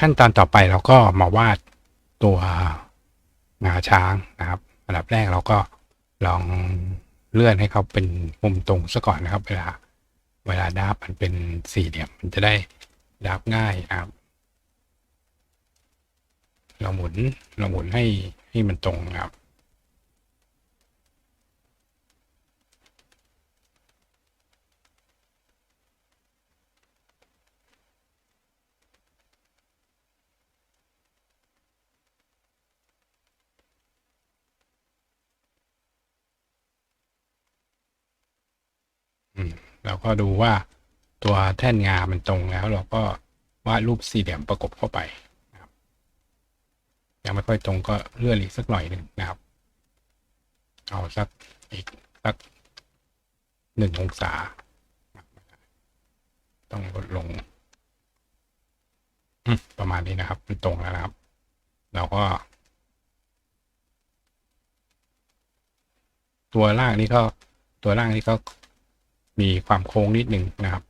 ขั้นตอนต่อไปเราก็มาวาดตัวงาช้างนะครับอันดับแรกเราก็ลองเลื่อนให้เขาเป็นมุมตรงซะก่อนนะครับ เวลาเวลาดับมันเป็นสี่เหลี่ยมมันจะได้ดับง่ายนะครับ เราหมุนเราหมุนให้ให้มันตรงนะครับ อืม เราก็ดูว่าตัวแท่นงามันตรงแล้ว เราก็วาดรูปสี่เหลี่ยมประกบเข้าไปนะครับยังไม่ค่อยตรงก็เลื่อนอีกสักหน่อยหนึ่งนะครับ เอาสักอีกสักหนึ่งองศา ต้องลดลงประมาณนี้นะครับมันตรงแล้วนะครับ เราก็ ตัวล่างนี้ก็ตัวล่างนี้ก็ มีความโค้งนิดหนึ่งนะครับ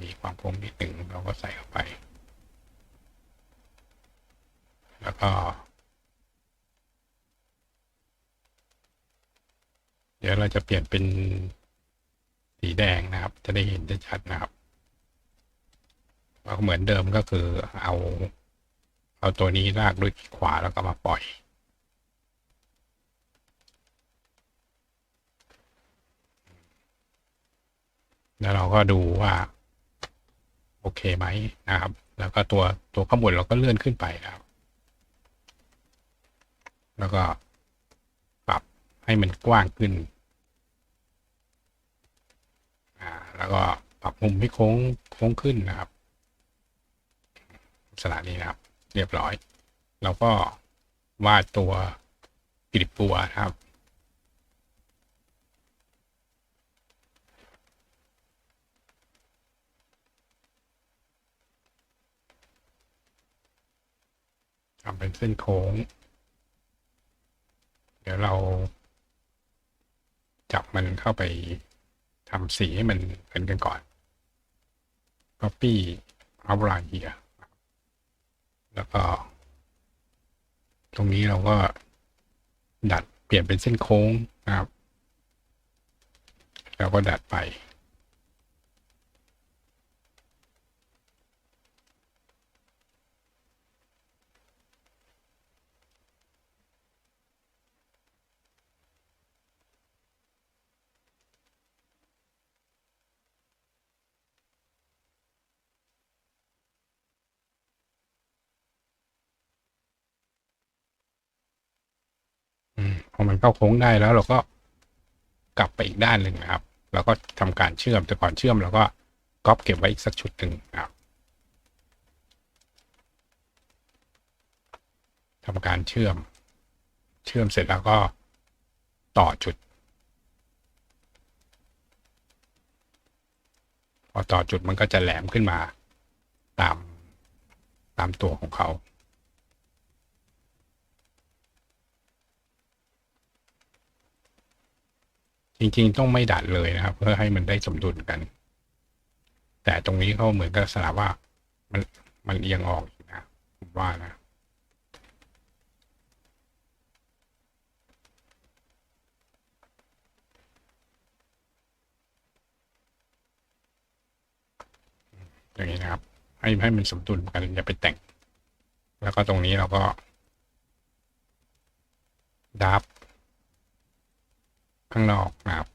มีความโค้งนิดหนึ่งเราก็ใส่เข้าไป แล้วก็ เดี๋ยวเราจะเปลี่ยนเป็นสีแดงนะครับ จะได้เห็นได้ชัดนะครับก็เหมือนเดิมก็คือเอา เอาตัวนี้ลากด้วยขวาแล้วก็มาปล่อย แล้วเราก็ดูว่า โอเคไหมนะครับ แล้วก็ตัวตัวข้างบนเราก็เลื่อนขึ้นไปนะครับ แล้วก็ปรับให้มันกว้างขึ้นอ่าแล้วก็ปรับมุมให้โค้งโค้งขึ้นนะครับลักษณะนี้นะครับ เรียบร้อย เราก็วาดตัวกริบบัวนะครับ ทำเป็นเส้นโค้ง เดี๋ยวเรา จับมันเข้าไปทำสีให้มันเหมือนกันก่อน copy outline here แล้วก็ ตรงนี้เราก็ดัดเปลี่ยนเป็นเส้นโค้งนะครับ แล้วก็ดัดไป เข้าโค้งได้แล้วเราก็กลับไปอีกด้านหนึ่งนะครับ แล้วก็ทำการเชื่อมแต่ก่อนเชื่อมเราก็ก๊อปเก็บไว้อีกสักชุดหนึ่งครับทำการเชื่อม เชื่อมเสร็จแล้วก็ต่อจุด พอต่อจุดมันก็จะแหลมขึ้นมา ตามตามตัวของเขา จริงๆ ต้องไม่ดัดเลยนะครับ เพื่อให้มันได้สมดุลกัน แต่ตรงนี้เขาเหมือนกับสลับว่ามันมันเอียงออกอีกนะผมว่านะอย่างนี้นะครับ ให้ให้มันสมดุลกันอย่าไปแต่ง แล้วก็ตรงนี้เราก็ดับ ข้างนอกนะครับ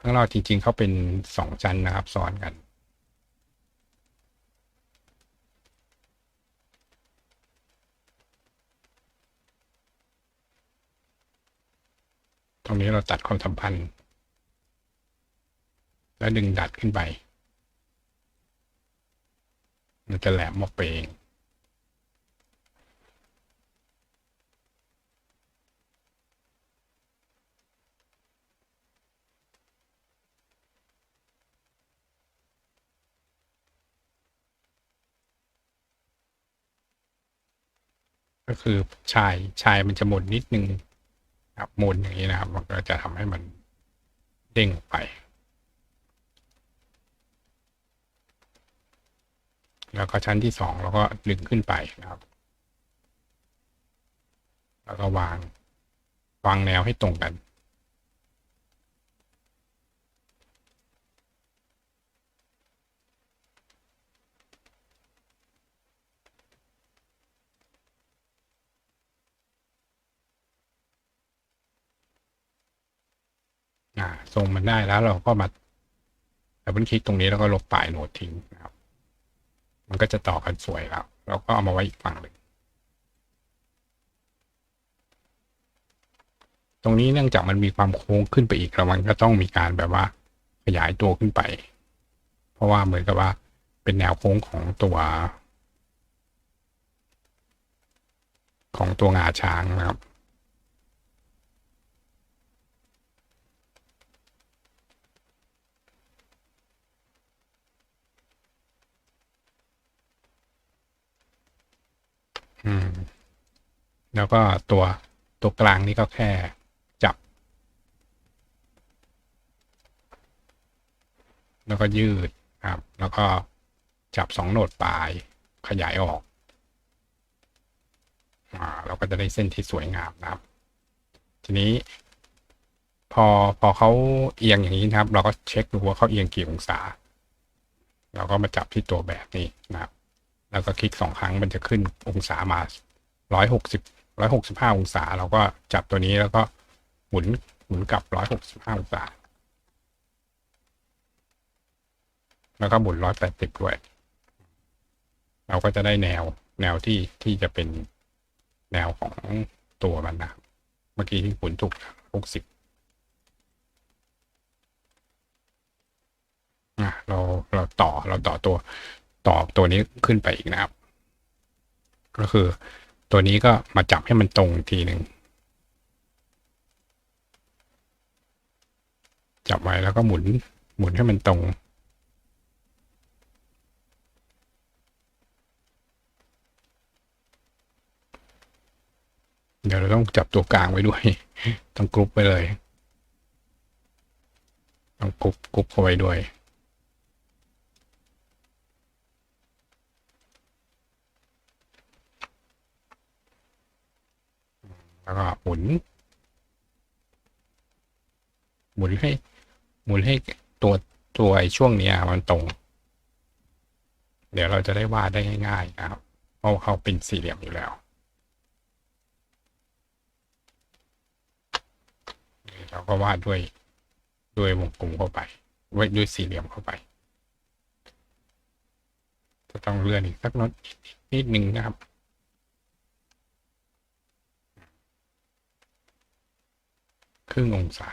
ข้างนอกจริง ๆ เขาเป็นสองชั้นนะครับซ้อนกันตรงนี้เราตัดความสัมพันธ์ แล้วดึงดัดขึ้นไป มันจะแหลมออกไปเอง ก็คือชายชายมันจะหมุนนิดนึงครับหมุนอย่างนี้นะครับ มันก็จะทำให้มันเด้งออกไป แล้วก็ชั้นที่สองเราก็ดึงขึ้นไปนะครับ แล้วก็วางวางแนวให้ตรงกัน ทรงมันได้แล้วเราก็มาดับเบิลคลิกตรงนี้แล้วก็ลบปลายโน้ตทิ้งนะครับ มันก็จะต่อกันสวยแล้ว เราก็เอามาไว้อีกฝั่งหนึ่งตรงนี้เนื่องจากมันมีความโค้งขึ้นไปอีกแล้วมันก็ต้องมีการแบบว่าขยายตัวขึ้นไป เพราะว่าเหมือนกับว่าเป็นแนวโค้งของตัว ของตัวงาช้างนะครับ อืม แล้วก็ตัวตัวกลางนี่ก็แค่จับ แล้วก็ยืดครับ แล้วก็จับสองโหนดปลายขยายออกอ่าเราก็จะได้เส้นที่สวยงามนะครับ ทีนี้ พอพอเขาเอียงอย่างนี้นะครับ เราก็เช็คดูว่าเขาเอียงกี่องศา เราก็มาจับที่ตัวแบบนี้นะครับ แล้วก็คลิกสองครั้งมันจะขึ้นองศามาร้อยหกสิบ ร้อยหกสิบห้าองศา เราก็จับตัวนี้แล้วก็หมุนหมุนกลับร้อยหกสิบห้าองศา แล้วก็หมุนร้อยแปดสิบด้วย เราก็จะได้แนวแนวที่ที่จะเป็นแนวของตัวมันนะเมื่อกี้ที่หมุนถูกหกสิบอะเราเราต่อเราต่อตัวต่อตัวนี้ขึ้นไปอีกนะครับ ก็คือ ตัวนี้ก็มาจับให้มันตรงทีหนึ่งจับไว้แล้วก็หมุนหมุนให้มันตรง เดี๋ยวเราต้องจับตัวกลางไว้ด้วย ต้องกรุ๊ปไปเลย ต้องกรุ๊ปกรุ๊ปเข้าไว้ด้วย แล้วก็หมุน หมุนให้ หมุนให้ตัวตัวไอ้ช่วงเนี้ยมันตรง เดี๋ยวเราจะได้วาดได้ง่าย ๆ นะครับ เพราะเขาเป็นสี่เหลี่ยมอยู่แล้วเราก็วาดด้วยด้วยวงกลมเข้าไปไว้ด้วยสี่เหลี่ยมเข้าไปจะต้องเลื่อนอีกสักนิดนิดหนึ่งนะครับ ครึ่งองศา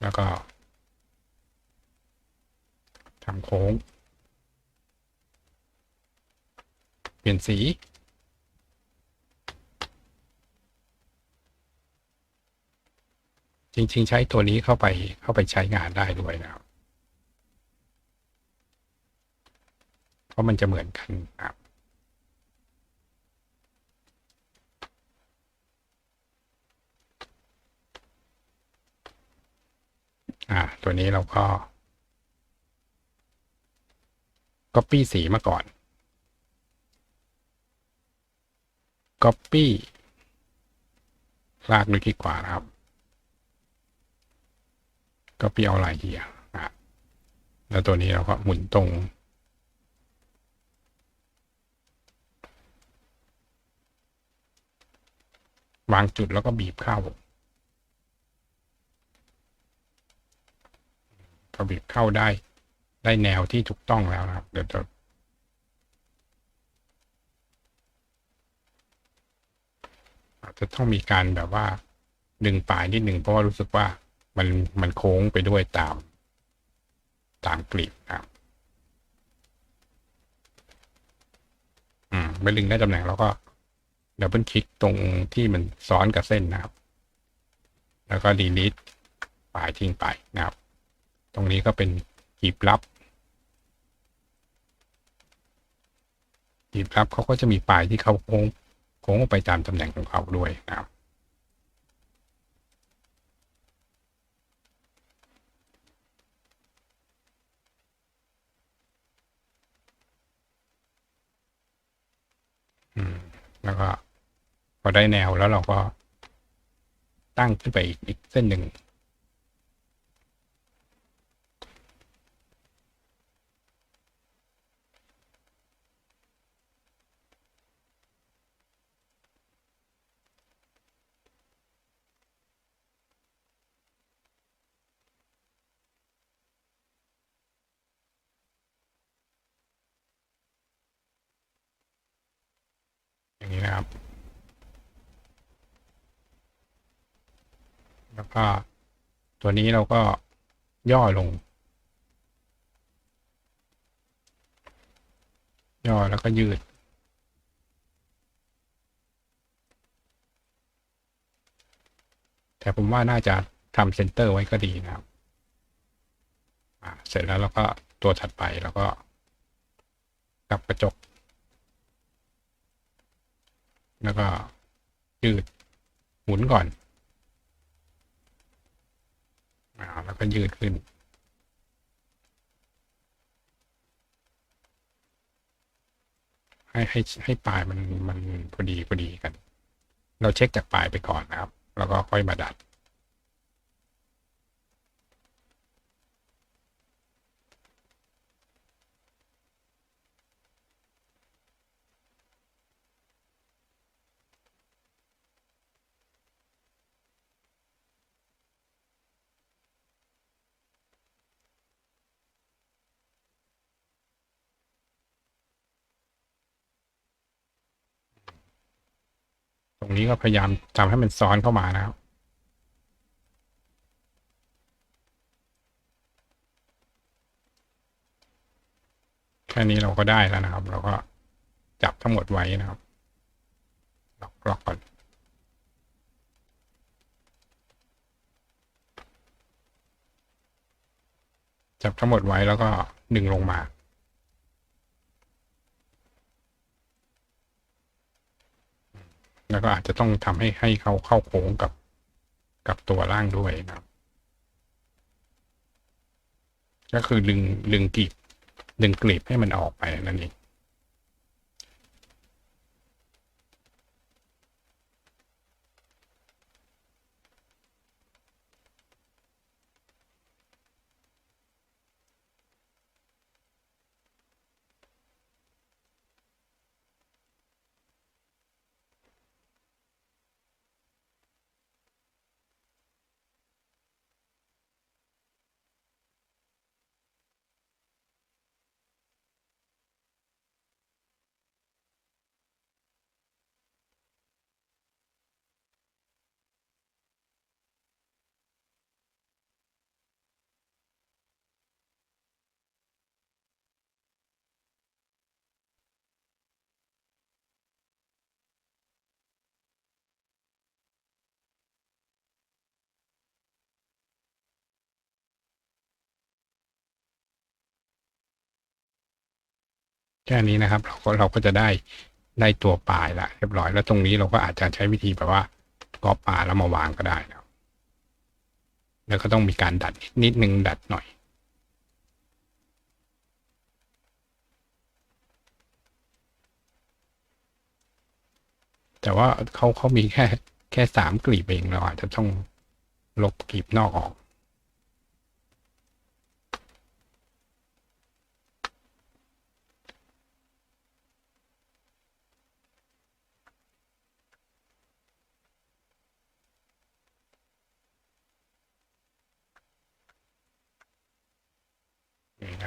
แล้วก็ทำโค้ง เปลี่ยนสีจริง ๆ ใช้ตัวนี้เข้าไปเข้าไปใช้งานได้ด้วยนะครับ เพราะมันจะเหมือนกันนะครับ อ่า ตัวนี้เราก็ Copy สีมาก่อน Copy ลากด้วยคลิกขวานะครับ Copy เอาลายเฮียอะแล้วตัวนี้เราก็หมุนตรงวางจุดแล้วก็บีบเข้า พอบีบเข้าได้ ได้แนวที่ถูกต้องแล้วนะครับ เดี๋ยวจะอาจจะต้องมีการแบบว่า ดึงปลายนิดหนึ่งเพราะว่ารู้สึกว่ามันมันโค้งไปด้วยตาม ตามกลีบนะครับอืมไปดึงได้ตำแหน่งแล้วก็ดับเบิลคลิกตรงที่มันซ้อนกับเส้นนะครับ แล้วก็ดีลิทปลายทิ้งไปนะครับ รงนี้ก็เป็นหีบรับหีบรับเขาก็จะมีปลายที่เขาโค้งโค้งไปตามตำแหน่งของเขาด้วยนะครับแล้วก็พอได้แนวแล้วเราก็ตั้งขึ้นไปอีกเส้นหนึ่ง แล้วก็ตัวนี้เราก็ย่อลง ย่อแล้วก็ยืด แต่ผมว่าน่าจะทำเซนเตอร์ไว้ก็ดีนะครับเสร็จแล้วเราก็ตัวถัดไปแล้วก็กลับกระจก แล้วก็ยืดหมุนก่อน อ่าแล้วก็ยืดขึ้น ให้ให้ให้ปลายมันมันพอดีพอดีกัน เราเช็คจากปลายไปก่อนนะครับ แล้วก็ค่อยมาดัด นี้ก็พยายามทำให้มันซ้อนเข้ามานะครับแค่นี้เราก็ได้แล้วนะครับ เราก็จับทั้งหมดไว้นะครับล็อกล็อกก่อนจับทั้งหมดไว้แล้วก็ดึงลงมา แล้วก็อาจจะต้องทำให้ให้เขาเข้าโค้งกับกับตัวล่างด้วยนะครับ ก็คือดึงดึงกลีบดึงกลีบให้มันออกไปนั่นเอง แค่นี้นะครับ เราก็เราก็จะได้ได้ตัวปลายละเรียบร้อยแล้วตรงนี้เราก็อาจจะใช้วิธีแบบว่ากอปลาแล้วมาวางก็ได้นะครับแล้วก็ต้องมีการดัดนิดนึงดัดหน่อยแต่ว่าเขาเขามีแค่แค่สามกลีบเองเราอาจจะต้องลบกลีบนอกออก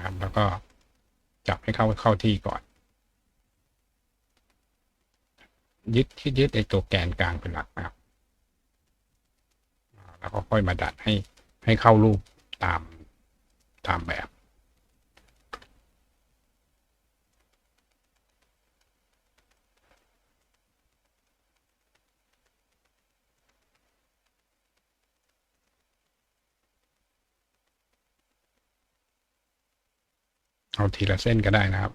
นะครับ แล้วก็จับให้เข้าเข้าที่ก่อน ยึดที่ยึดไอตัวแกนกลางเป็นหลักนะครับ แล้วก็ค่อยมาดัดให้ให้เข้ารูปตามตามแบบ เอาทีละเส้นก็ได้นะครับ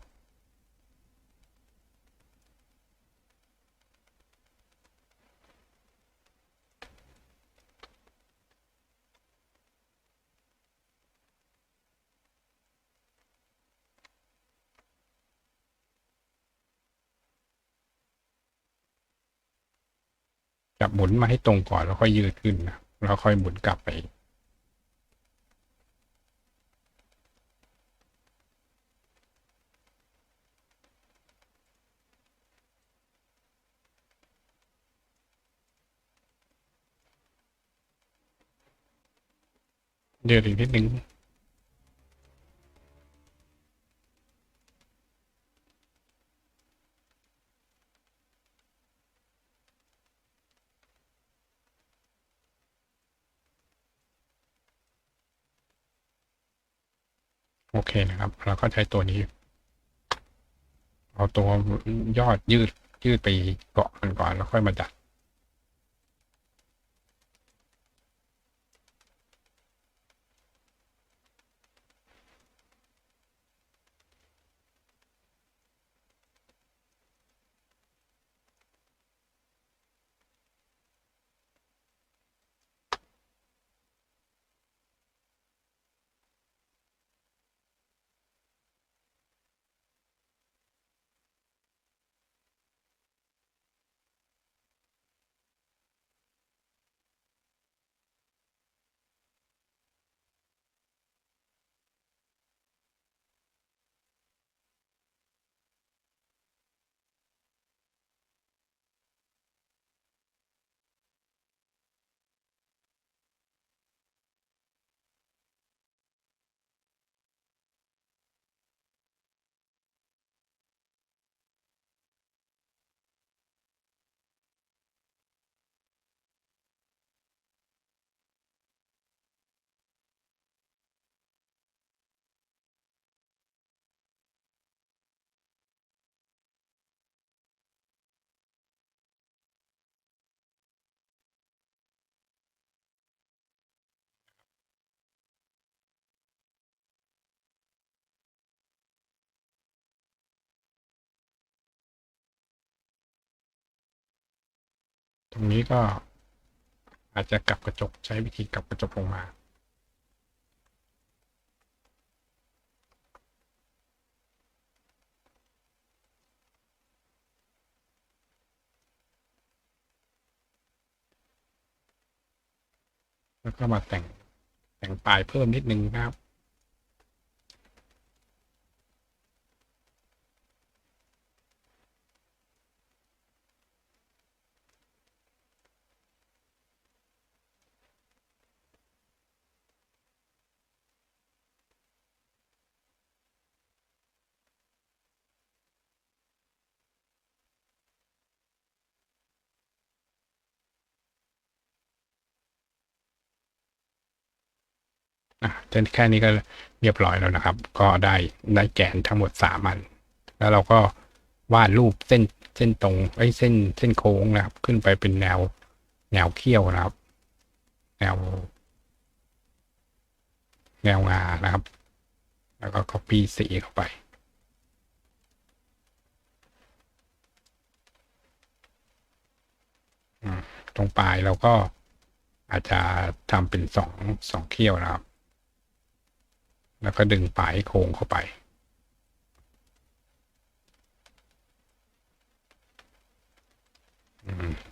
จับหมุนมาให้ตรงก่อนแล้วค่อยยืดขึ้นนะแล้วค่อยหมุนกลับไป เยืดอีกนิดนึงโอเคนะครับแล้วก็ใช้ตัวนี้ เอาตัวยอดยืดยืดไปเกาะมันก่อนแล้วค่อยมาดัด รงนี้ก็อาจจะกลับกระจกใช้วิธีกลับกระจกลงมา แล้วก็มาแต่งแต่งปลายเพิ่มนิดนึงนะครับ แค่นี้ก็เรียบร้อยแล้วนะครับ ก็ได้ได้แกนทั้งหมดสามอัน แล้วเราก็วาดรูปเส้นเส้นตรงไอ้เส้นเส้นโค้งนะครับ ขึ้นไปเป็นแนวแนวเขี้ยวนะครับ แนว แนวงานะครับ แล้วก็ copy สีเข้าไปตรงปลายเราก็อาจจะทำเป็นสองสองเขี้ยวนะครับ แล้วก็ดึงปลายโค้งเข้าไป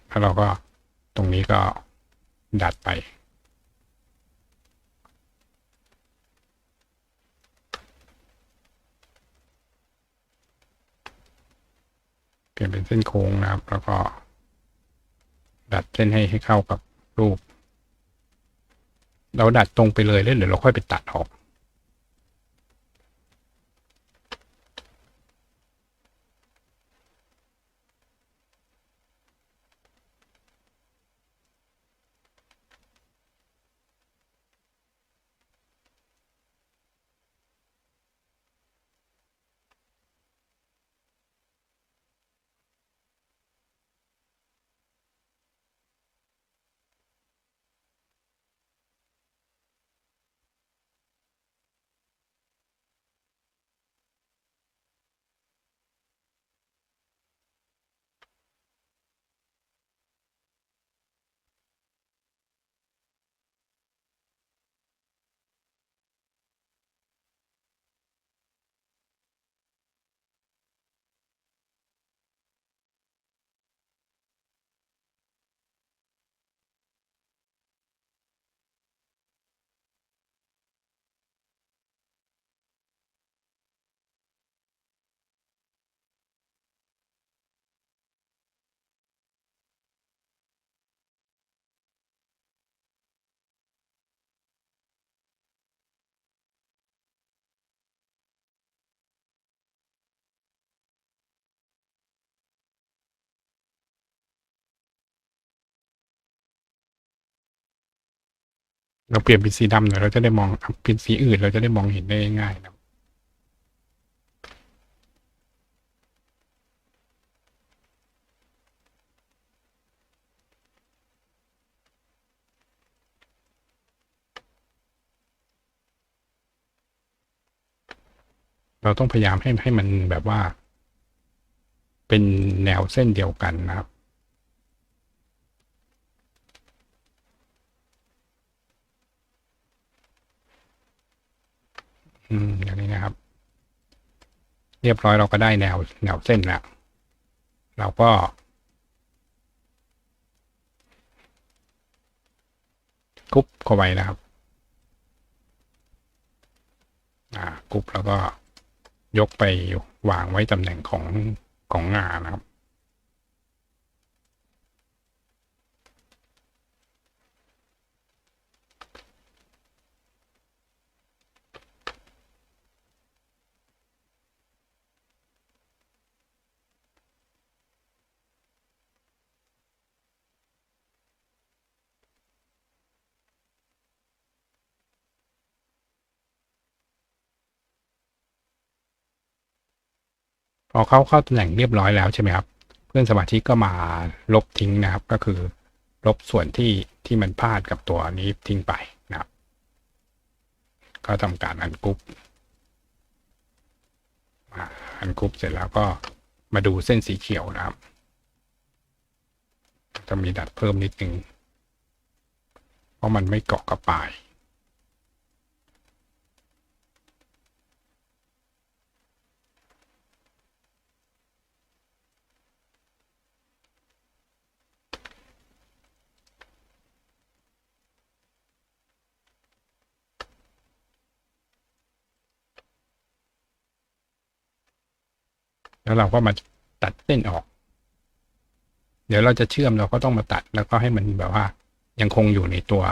แล้วเราก็ตรงนี้ก็ดัดไป เปลี่ยนเป็นเส้นโค้งนะครับ แล้วก็ ดัดเส้นให้ให้เข้ากับรูป เราดัดตรงไปเลยแล้วเดี๋ยวเราค่อยไปตัดออก เราเปลี่ยนเป็นสีดำหน่อยเราจะได้มองเป็นสีอื่นเราจะได้มองเห็นได้ง่ายนะเราต้องพยายามให้ให้มันแบบว่า เป็นแนวเส้นเดียวกันนะครับ อืมอย่างนี้นะครับ เรียบร้อยเราก็ได้แนว แนวเส้นแล้ว เราก็ กรุ๊ปเข้าไปนะครับ อ่ากรุ๊ปแล้วก็ยกไปวางไว้ตำแหน่งของของงานะครับ พอเข้าเข้าตำแหน่งเรียบร้อยแล้วใช่ไหมครับ เพื่อนสมาชิกก็มาลบทิ้งนะครับ ก็คือลบส่วนที่ที่มันพลาดกับตัวนี้ทิ้งไปนะครับ ก็ทำการอันกรุ๊ปอันกรุ๊ปเสร็จแล้วก็มาดูเส้นสีเขียวนะครับ จะมีดัดเพิ่มนิดนึง เพราะมันไม่เกาะกับปลาย แล้วเราก็มาตัดเส้นออก เดี๋ยวเราจะเชื่อมเราก็ต้องมาตัดแล้วก็ให้มันแบบว่า ยังคงอยู่ในตัว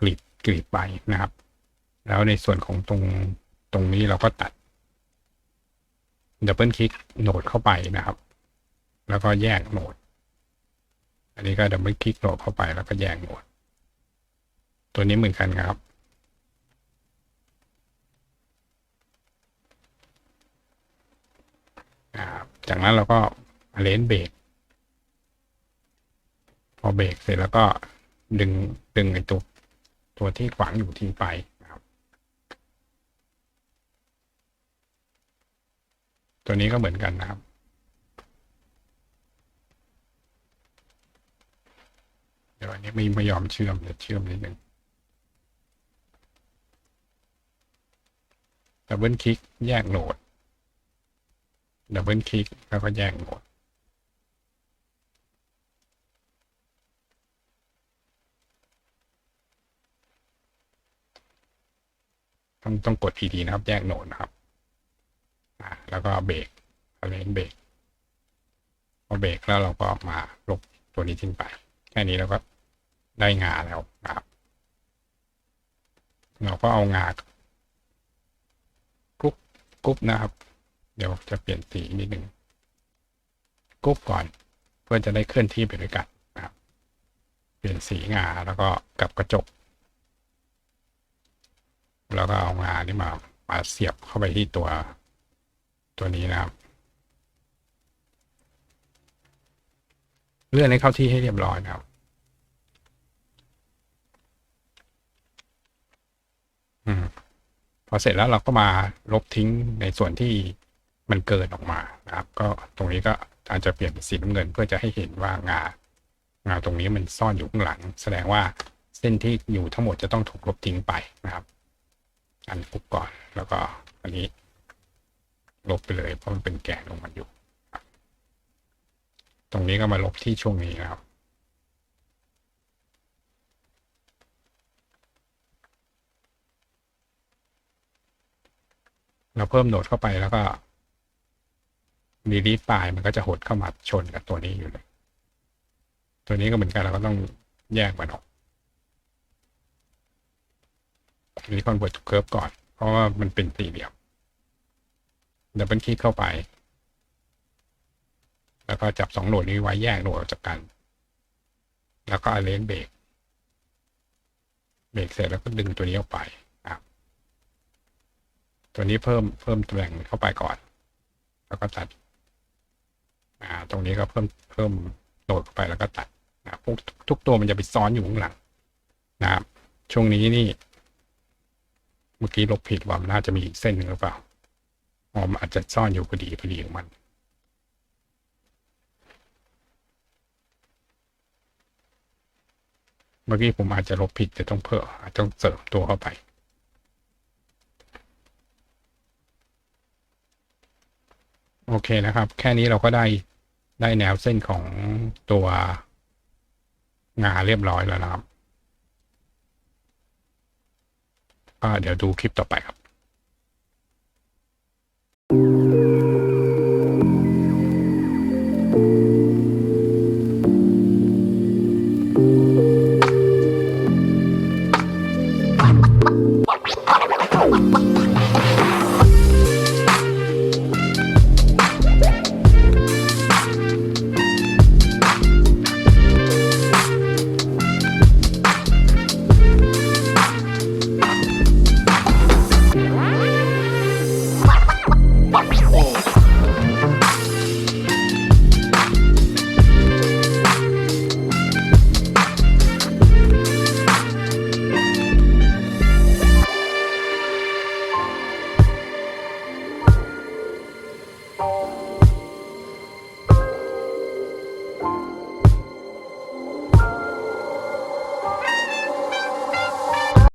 กลีบกลีบไปนะครับ แล้วในส่วนของตรงตรงนี้เราก็ตัดดับเบิลคลิกโหนดเข้าไปนะครับ แล้วก็แยกโหนด อันนี้ก็ดับเบิลคลิกโหนดเข้าไปแล้วก็แยกโหนด ตัวนี้เหมือนกันครับ นะครับจากนั้นเราก็เลนเบรกพอเบรกเสร็จแล้วก็ดึงดึงไอ้ตัวตัวที่ขวางอยู่ทิ้งไปนะครับตัวนี้ก็เหมือนกันนะครับเดี๋ยวอันนี้ไม่ไม่ยอมเชื่อมเดี๋ยวเชื่อมนิดนึงดับเบิลคลิกแยกโหนด ดับเบิลคลิกแล้วก็แยกโหมดต้องต้องกดทีดีนะครับแยกโหนดนะครับ แล้วก็เบรกเลนเบรกพอเบรกแล้วเราก็ออกมาลบตัวนี้ทิ้งไป แค่นี้เราก็ได้งาแล้วนะครับ เราก็เอางากรุ๊ปกรุ๊ปนะครับ เดี๋ยวจะเปลี่ยนสีนิดหนึ่งกรุ๊ปก่อน เพื่อจะได้เคลื่อนที่ไปด้วยกันนะครับเปลี่ยนสีงาแล้วก็กับกระจก แล้วก็เอางานี่มามาเสียบเข้าไปที่ตัวตัวนี้นะครับเลื่อนให้เข้าที่ให้เรียบร้อยนะครับ อืม พอเสร็จแล้วเราก็มาลบทิ้งในส่วนที่ มันเกินออกมานะครับ ก็ตรงนี้ก็อาจจะเปลี่ยนเป็นสีน้ำเงิน เพื่อจะให้เห็นว่างางาตรงนี้มันซ่อนอยู่ข้างหลัง แสดงว่าเส้นที่อยู่ทั้งหมดจะต้องถูกลบทิ้งไปนะครับ อันปุ๊บก่อนแล้วก็อันนี้ ลบไปเลย เพราะมันเป็นแกนของมันอยู่ ตรงนี้ก็มาลบที่ช่วงนี้นะครับเราเพิ่มโหนดเข้าไปแล้วก็ ดีลีทไฟล์มันก็จะหดเข้ามาชนกับตัวนี้อยู่เลย ตัวนี้ก็เหมือนกันเราก็ต้องแยกมันออกรีคอนเวิร์ตเคิร์ฟก่อน เพราะว่ามันเป็นสี่เหลี่ยมดับเบิลคลิกเข้าไป แล้วก็จับสองโหนดนี้ไว้แยกโหนดออกจากกัน แล้วก็เลนเบรกเบรกเสร็จแล้วก็ดึงตัวนี้ออกไปครับตัวนี้เพิ่มเพิ่มตำแหน่งเข้าไปก่อน แล้วก็ตัด อ่าตรงนี้ก็เพิ่มเพิ่มโหลดเข้าไปแล้วก็ตัดนะพวกทุกตัวมันจะไปซ้อนอยู่ข้างหลังนะครับช่วงนี้นี่ เมื่อกี้ลบผิดว่ามันน่าจะมีอีกเส้นหนึ่งหรือเปล่าอ๋อมันอาจจะซ่อนอยู่พอดีพอดีของมันเมื่อกี้ผมอาจจะลบผิดแต่ต้องเพิ่มอาจจะต้องเสริมตัวเข้าไป โอเคนะครับ แค่นี้เราก็ได้ ได้แนวเส้นของตัวงาเรียบร้อยแล้วนะครับก็เดี๋ยวดูคลิปต่อไปครับ